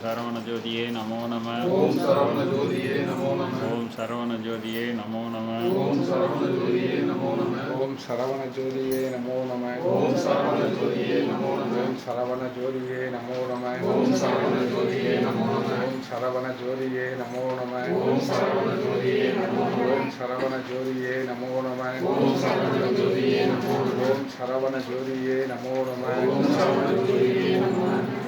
சரவண ஜோதியே நமோ நம ஓம் சரவண ஜோதியே நமோ நம ஓம் சரவண ஜோதியே நமோ நம ஓம் சரவண ஜோதியே நமோ நம ஓம் சரவண ஜோதியே நமோ நம ஓம் சரவண ஜோதியே நமோ நம ஓம் சரவண ஜோதியே நமோ நம ஓம் சரவண ஜோதியே நமோ நம ஓம் சரவண ஜோதியே நமோ நம ஓம் சரவண ஜோதியே நமோ நம ஓம் சரவண ஜோதியே நமோ நம ஓம் சரவண ஜோதியே நமோ நம ஓம் சரவண ஜோதியே நமோ நம ஓம் சரவண ஜோதியே நமோ நம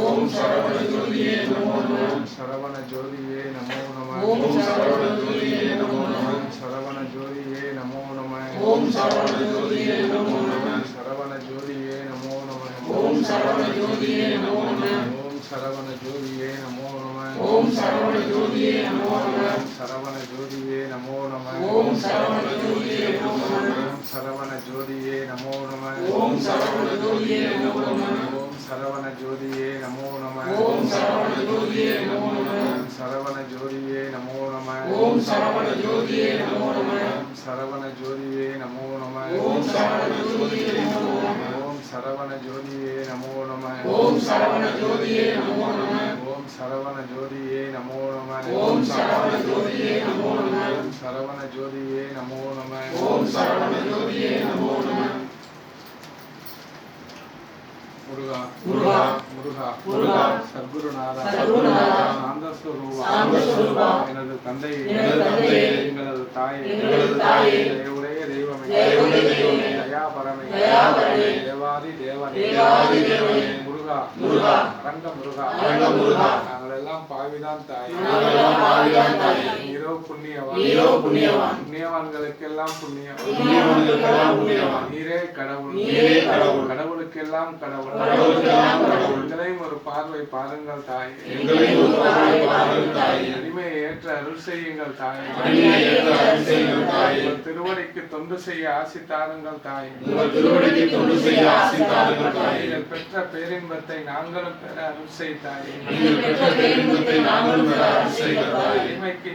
ஓம் சரவண ஜோதியே நமோ நம சரவண ஜோதியே நமோ நம ஓம் சரவண ஜோதியே நமோ நம சரவண ஜோதியே நமோ நம ஓம் சரவண ஜோதியே நமோ நம சரவண ஜோதியே நமோ நம ஓம் சரவண ஜோதியே நமோ நம ஓம் சரவண ஜோதியே நமோ நம ஓம் சரவண நமோ நம சரவண நமோ நம ஓம் சரவண நமோ நம சரவண நமோ நம ஓம் சரவண நமோ நம சரவண ஜோதியே நமோ நம ஓம் சரவண ஜோதியே நமோ நம சரவண ஜோதியே நமோ நம ஓம் சரவண ஜோதியே நமோ நம சரவண ஜோதியே நமோ நம ஓம் சரவண ஜோதியே நமோ நம ஓம் சரவண ஜோதியே நமோ நம ஓம் சரவண ஜோதியே நமோ நம ஓம் சரவண ஜோதியே நமோ நம ஓம் சரவண ஜோதியே நமோ நம சரவண ஜோதியே நமோ நம ஓம் சரவண ஜோதியே நமோ நம முருகா முருகா முருகா முருகா சர்க்குருநாதா சர்க்குருநாதா ஆனந்த ஸ்வரூபா ஆனந்த ஸ்வரூபா எனது தந்தை எனது தந்தை எங்களது தாயே எங்களது தாயே தேவுடைய தெய்வமே தேவுடைய தெய்வமே தயா பரமே தயா பரமே தேவாதி தேவனே தேவாதி தேவனே முருகா முருகா ரங்க முருகா ரங்க முருகா எல்லாம் பாவிதான் தாய். பாவிதான் தாயே, நீரோ புண்ணியவான். நீரோ புண்ணியவான், புண்ணியவான்களுக்கெல்லாம் புண்ணியம் புண்ணியவான்களுக்கெல்லாம் புண்ணியவான், நீரே கடவுள். நீரே கடவுள், கடவுளுக்கெல்லாம் கடவுள். கடவுளுக்கெல்லாம் கடவுள், பார்வை பாருங்கள் தாய். அடிமையை ஏற்ற அருள் செய்யுங்கள் தாய். திருவடிக்கு தொண்டு செய்ய ஆசி தாருங்கள் தாய். நீங்கள் பெற்ற பேரின்பத்தை நாங்களும் பெற அருள் செய்தாய்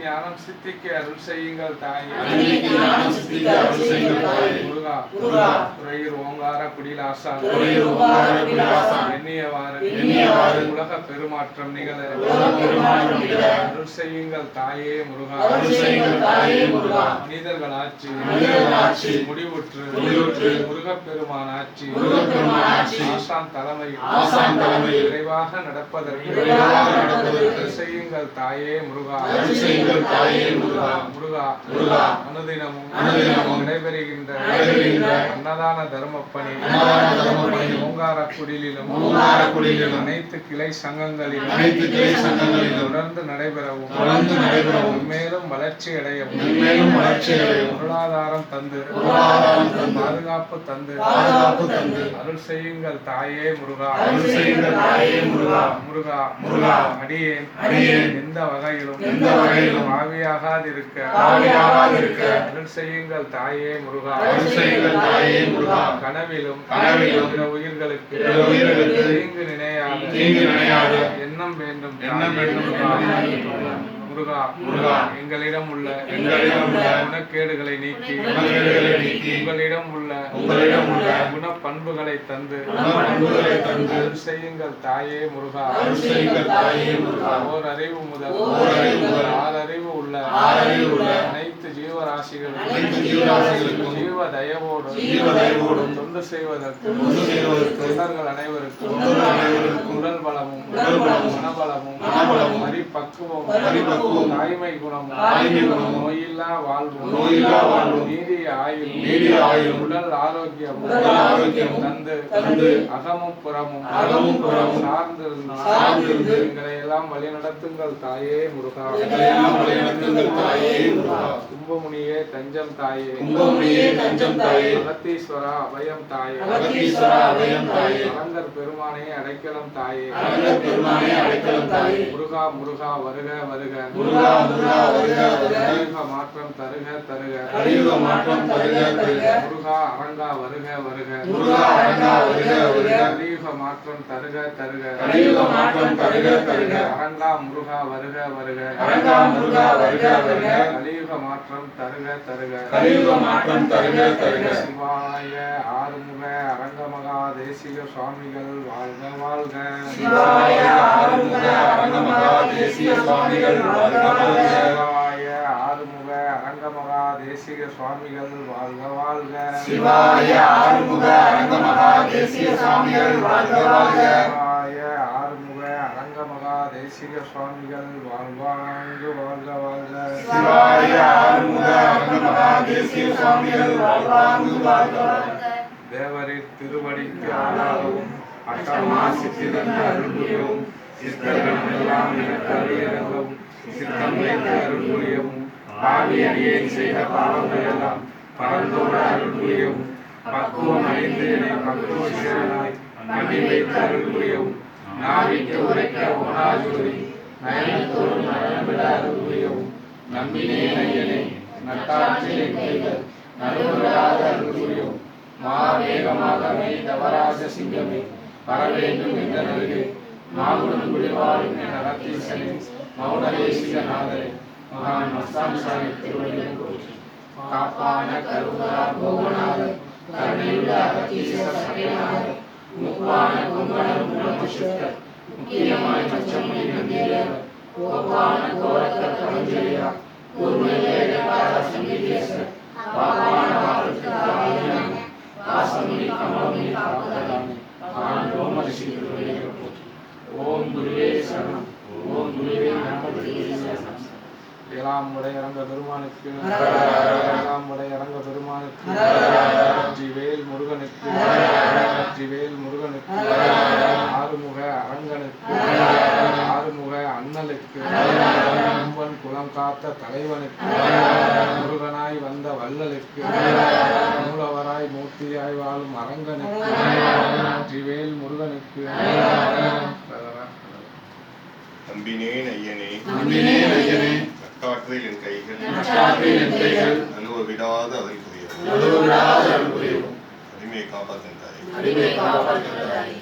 ஞானம் சித்திக்க அருள் செய்யுங்கள் தாயே. முருகா துறையூர் ஓங்கார குடிலாசா எண்ணியவாறு. உலக பெருமாற்றம் நிகழ. அருள் செய்யுங்கள் தாயே முருகா. மனிதர்கள் ஆட்சி முடிவுற்று. முருகப்பெருமான் ஆட்சி ஆசான் தலைமையில். விரைவாக நடப்பதற்கு. அருள் செய்யுங்கள் தாயே முருகா. அருள் செய்யுங்கள் தாயே முருகா முருகா முருகா. அனுதினமும் அனுதினமும் நடைபெறுகின்ற நடைபெறுகின்ற அன்னதான தர்மப்பணி அன்னதான தர்மப்பணி. ஓங்கார குடிலிலும் ஓங்கார குடிலிலும் அனைத்து கிளை சங்கங்களிலும் அனைத்து கிளை சங்கங்களிலும். தொடர்ந்து நடைபெறவும் தொடர்ந்து நடைபெறவும். மேலும் வளர்ச்சி அடையவும் மேலும் வளர்ச்சி அடையவும். பொருளாதாரம் தந்து பொருளாதாரம் தந்து. பாதுகாப்பு தந்து. பாதுகாப்பு தந்து. அருள் செய்யுங்கள் தாயே முருகா. அருள் செய்யுங்கள் தாயே முருகா. முருகா முருகா. அடியேன். அடியேன். எந்த வகையிலும் எந்த வகையிலும். ஆவியாகாதிருக்க ஆவியாகாதிருக்க அருள் செய்யுங்கள் தாயே முருகா. அருள் செய்யுங்கள் தாயே முருகா. கனவிலும் கனவிலும் பிற உயிர்களுக்கு உயிர்களுக்கு தீங்கு நினையாத தீங்கு நினையாத எண்ணம் வேண்டும் எண்ணம் வேண்டும் முருகா. முருகா. எங்களிடம் உள்ள எங்களிடம் உள்ள குணக்கேடுகளை நீக்கி குணக்கேடுகளை நீக்கி உங்களிடம் உள்ள உங்களிடம் உள்ள குணப்பண்புகளை தந்து குணப்பண்புகளை தந்து செய்யுங்கள் தாயே முருகா அருள் செய்யுங்கள் தாயே முருகா ஓர் அறிவு முதல் ஓர் அறிவு முதல் ஆறறிவு உள்ள ஆறறிவு உள்ள அனைத்து ஜீவராசிகளுக்கும் அனைத்து ஜீவராசிகளுக்கும் ஜீவ தயவோடு ஜீவ தயவோடும் தொண்டு செய்வதற்கு தொண்டு செய்வதற்கு தொண்டர்கள் அனைவருக்கும் உடல் பலமும் உடல் பலமும் மனபலமும் மனபலமும் பரிபக்குவம் தாய்மை குணமும் நோயில்லா வாழ்வும். நோயில்லா நீடிய ஆயுள். நீடிய ஆயுளும் உடல் ஆரோக்கியமும். உடல் ஆரோக்கியமும். தந்து தந்து. அகமும் புறமும். அகமும் புறமும். சார்ந்திருந்து சார்ந்திருந்து எங்களை எல்லாம் வழி நடத்துங்கள் தாயே முருகா. எங்களையெல்லாம் வழிநடத்துங்கள் தாயே முருகா. கும்பமுனியே தஞ்சம் தாயே. கும்பமுனியே தஞ்சம் தாயே. அகத்தீஸ்வரா அபயம் தாயே. அகத்தீஸ்வரா அபயம் தாயே. அரங்கர் பெருமானே அடைக்கலம் தாயே. அரங்கர் பெருமானே அடைக்கலம் தாயே. முருகா முருகா வருக வருக. முருகா முருகா வருக மாற்றம் தருக தருக. கலியுக மாற்றம் தருக தருக. முருகா அரங்கா வருக வருக. முருகா அரங்கா வருக வருக. கலியுக மாற்றம் தருக தருக. கலியுக மாற்றம் தருக தருக. அரங்கா முருகா வருக வருக. அரங்கா முருகா வருக வருக. கலியுக மாற்றம் தருக தருக. கலியுக மாற்றம் தருக தருக. சிவாய ஆறுமுக அரங்கமகா தேசிக சுவாமிகள் வாழ்க வாழ்க. சிவாய ஆறுமுக அரங்கமகா தேசிய சுவாமிகள் வாழ்க சிவாய ஆறுமுக அரங்கமகா தேசிக சுவாமிகள் வாழ்க வாழ்க. சிவாய ஆறுமுக அரங்கமகா தேசிய சுவாமிகள் வாழ்க வாழ்க. சிவாய ஆறுமுக அரங்கமகா தேசிக சுவாமிகள் வாழ்வாங்கு வாழ்க வாழ்க சிவாய ஆறுமுக அரங்கமகா தேசிய சுவாமிகள் வாழ்வாங்கு வாழ்க வாழ்க. தேவரின் திருவடிக்கு ஆளாகவும் அட்டமா சித்திரந்த அருள் புரியவும் சித்தர்கள் எல்லாம் எனக்கு அருளிறங்கவும் சித்தம் வைத்து அருள் புரியவும் பாவி அடியேன் செய்த பாவங்கள் எல்லாம் பரந்தோட அருள் புரியவும் பக்குவம் அடைந்து என்னை பக்குவ சீரனாய் வைத்து அருள் புரியவும் நாவிட்டு உரைக்க ஓனாஜோதி நயனத்தோடும் நயனமிட அருள் புரியவும் நம்பினே ஐயனே நட்டாற்றிலே கைகள் அருள் புரியவும் தவராஜ சிங்கமே என்ற நல்கே. නාගුණ ගුණවාරින්ගේ නරකීසනේ මෞනදේශිකනාදරේ මහා මස්සංසාරි තිරුවලියකෝ කාපාන කරුණා භෝගනාද කරුණා අතිශය සකේනාද මුක්වාන කුමන මුරමුෂිත මුකියමයි චම්මේ නදීය ඕපාන ගෝරක කංජලිය උර්මයේ පාර සම්මිතියස පාපාන ஏழாம் உடை இறங்க பெருமானுக்கு ஏழாம் உடை இறங்க பெருமானுக்கு ஜிவேல் முருகனுக்கு ஜிவேல் முருகனுக்கு ஆறுமுக அரங்கனுக்கு ஆறுமுக அண்ணலுக்கு கும்பன் குலம் காத்த தலைவனுக்கு முருகனாய் வந்த வள்ளலுக்கு மூலவராய் மூர்த்தியாய் வாழும் அரங்கனுக்கு ஜிவேல் முருகனுக்கு நம்பினேன் ஐயனே நம்பினேன் ஐயனே என் கைகள் என் கைகள் ஒரு விடாத அருள் புரியும். அடிமையை அடிமை காப்பாற்றுகிறாய்